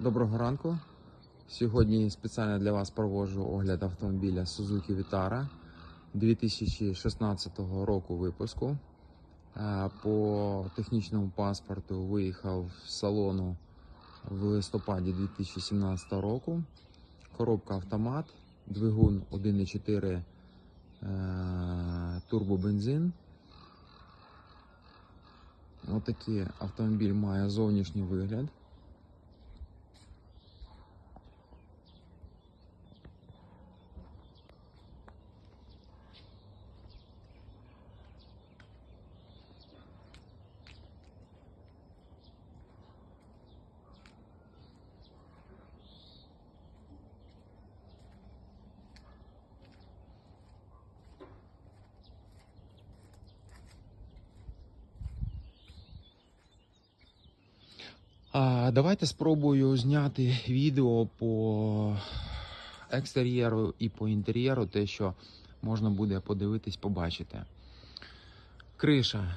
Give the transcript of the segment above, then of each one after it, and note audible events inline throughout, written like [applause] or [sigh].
Доброго ранку. Сьогодні спеціально для вас проводжу огляд автомобіля Suzuki Vitara 2016 року випуску. Е, По технічному паспорту виїхав з салону в листопаді 2017 року. Коробка автомат, двигун 1.4 е, турбобензин. Отакий автомобіль має зовнішній вигляд. А, давайте спробую зняти відео по екстер'єру і по інтер'єру, те, що можна буде подивитись, побачити. Криша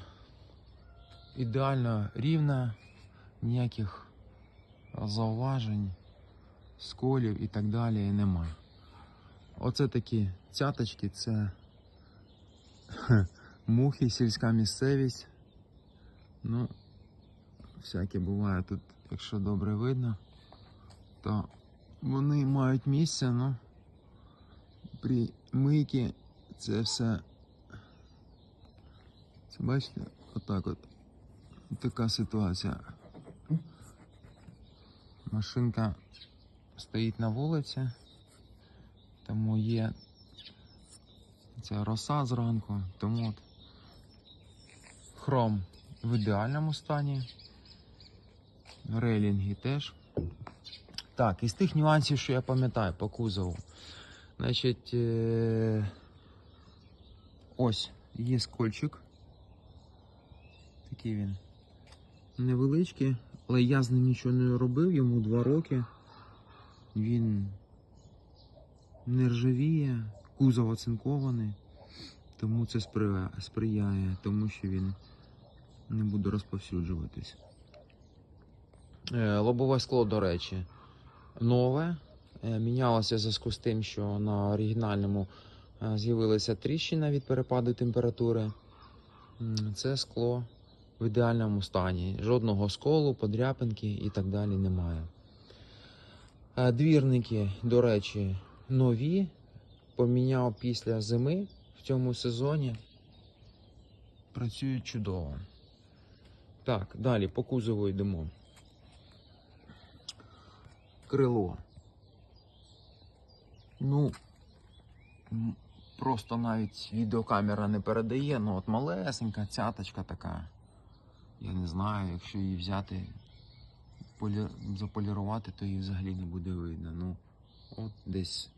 ідеально рівна, ніяких зауважень, сколів і так далі нема. Оце такі цяточки, це [laughs] мухи, сільська місцевість. Ну, всяке буває тут, якщо добре видно, то вони мають місце, ну при мийці це все. Це бачите, отак от. Така ситуація. Машинка стоїть на вулиці, тому є ця роса зранку, тому от хром в ідеальному стані. Рейлінги теж. Так, із тих нюансів, що я пам'ятаю по кузову. Значить, е- ось є скольчик. Такий він невеличкий, але я з ним нічого не робив, йому 2 роки. Він не ржавіє, кузов оцинкований, тому це сприяє тому що він не буде розповсюджуватись. Е, Лобове скло, до речі, нове. Е, Мінялося в зв'язку з тим, що на оригінальному е, з'явилася тріщина від перепаду температури. Це скло в ідеальному стані. Жодного сколу, подряпинки і так далі немає. Двірники, до речі, нові. Поміняв після зими в цьому сезоні. Працюють чудово. Так, далі по кузову йдемо крило. Ну, просто навіть відеокамера не передає, ну от малесенька цяточка така. Я не знаю, якщо її взяти, полі... заполірувати, то її взагалі не буде видно. Ну, от десь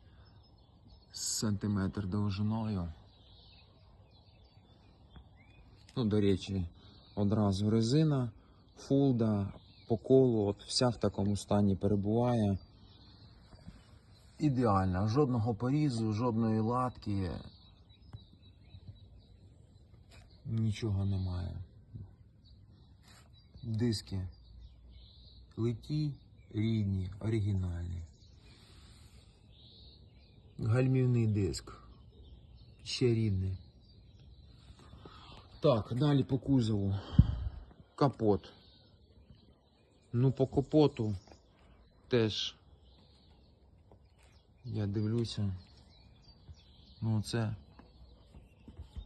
сантиметр довжиною. Ну, до речі, одразу резина, фулда, по колу, от вся в такому стані перебуває. Ідеально, жодного порізу, жодної латки. Нічого немає. Диски литі, рідні, оригінальні. Гальмівний диск. Ще рідний. Так, далі по кузову. Капот. Ну, по капоту теж я дивлюся. Ну, це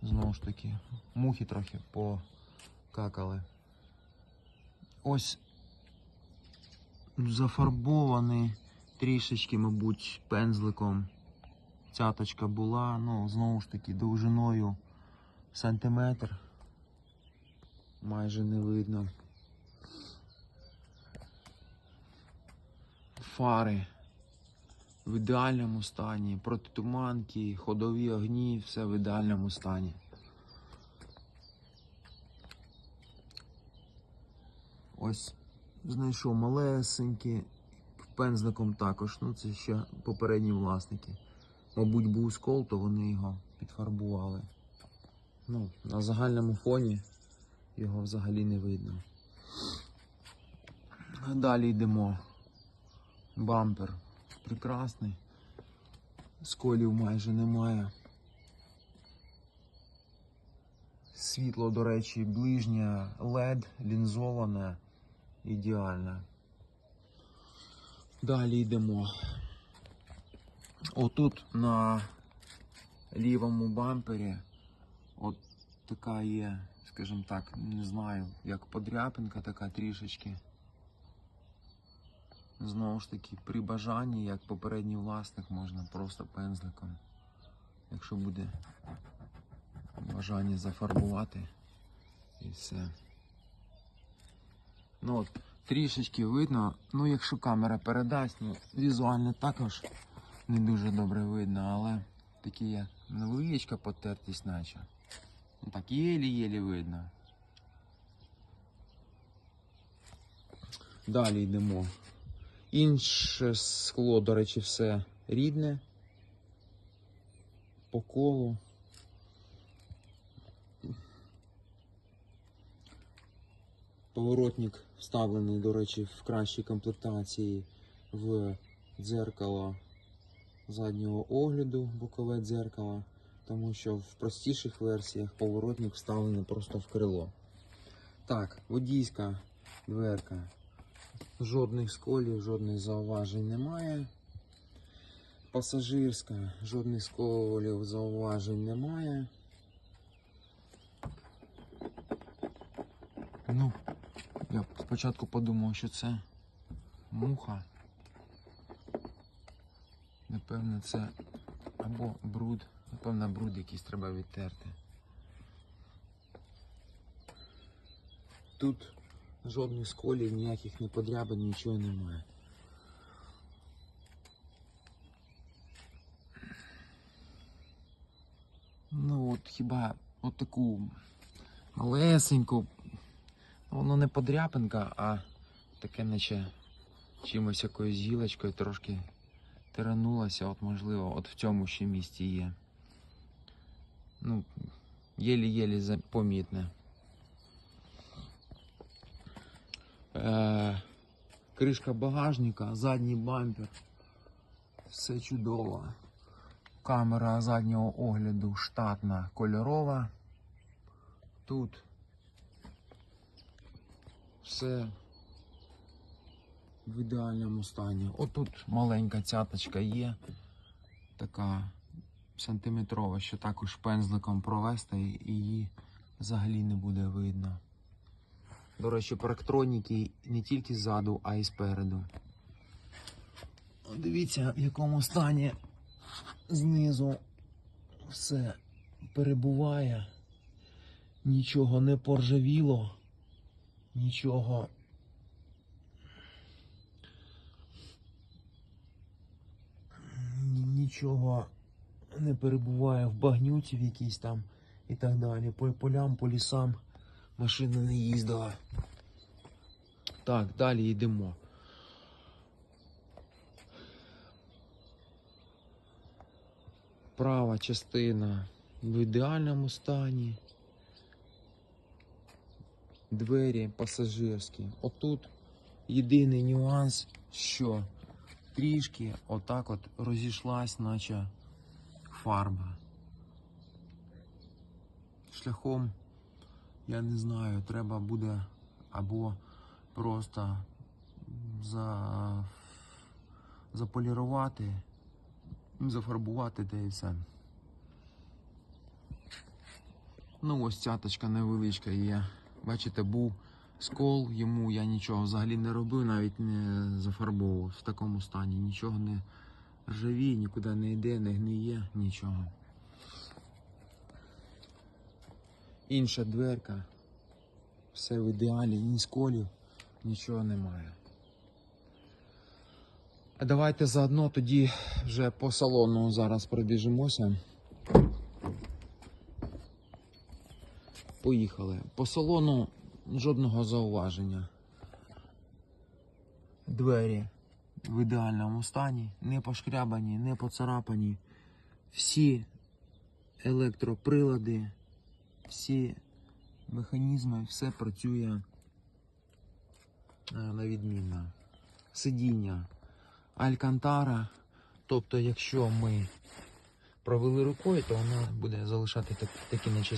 знову ж таки мухи трохи покакали. Ось зафарбований трішечки, мабуть, пензликом. Цяточка була, ну, знову ж таки, довжиною сантиметр. Майже не видно. Фари в ідеальному стані, протитуманки, ходові огні, все в ідеальному стані. Ось знайшов малесенькі, пензликом також, ну це ще попередні власники. Мабуть, був скол, то вони його підфарбували. Ну, на загальному фоні його взагалі не видно. Далі йдемо. Бампер прекрасний. Сколів майже немає. Світло, до речі, ближнє LED, лінзоване, ідеальне. Далі йдемо. Отут на лівому бампері от така є, скажімо так, не знаю, як подряпинка така трішечки. Знову ж таки, при бажанні, як попередній власник, можна просто пензликом, якщо буде бажання зафарбувати і все. Ну от, трішечки видно, ну якщо камера передасть, ну візуально також не дуже добре видно, але такі є невеличка потертість наче. Ну так єлі-єлі видно. Далі йдемо. Інше скло, до речі, все рідне. По колу. Поворотник вставлений, до речі, в кращій комплектації в дзеркало заднього огляду, бокове дзеркало, тому що в простіших версіях поворотник вставлений просто в крило. Так, водійська дверка. Жодних сколів, жодних зауважень немає. Пасажирська, жодних сколів, зауважень немає. Ну, я спочатку подумав, що це муха. Напевно, це або бруд, напевно, бруд якийсь треба відтерти. Тут жодних сколів, ніяких не подрябин, нічого немає. Ну от хіба от таку малесеньку, воно не подряпинка, а таке наче чимось якоюсь гілочкою трошки тиранулася, от можливо, от в цьому ще місці є. Ну, єлі-єлі помітне. Е, кришка багажника, задній бампер. Все чудово. Камера заднього огляду штатна кольорова. Тут все в ідеальному стані. Отут маленька цяточка є, така сантиметрова, що також пензликом провести і її взагалі не буде видно. До речі, парктроніки не тільки ззаду, а й спереду. Дивіться, в якому стані знизу все перебуває. Нічого не поржавіло, нічого. Нічого не перебуває в багнюці в якійсь там і так далі. По полям, по лісам машина не їздила. Так, далі йдемо. Права частина в ідеальному стані. Двері пасажирські. Отут єдиний нюанс, що трішки отак от розійшлась, наче фарба. Шляхом, я не знаю, треба буде або просто за... заполірувати, зафарбувати та і все. Ну, ось цяточка невеличка є. Бачите, був скол, йому я нічого взагалі не робив, навіть не зафарбовував в такому стані. Нічого не ржавіє, нікуди не йде, не гниє, нічого. Інша дверка. Все в ідеалі, ні сколів, нічого немає. А давайте заодно тоді вже по салону зараз пробіжимося. Поїхали. По салону жодного зауваження. Двері в ідеальному стані, не пошкрябані, не поцарапані. Всі електроприлади, всі механізми, все працює е, на відмінно. Сидіння Алькантара. Тобто, якщо ми провели рукою, то вона буде залишати так, такі нечисті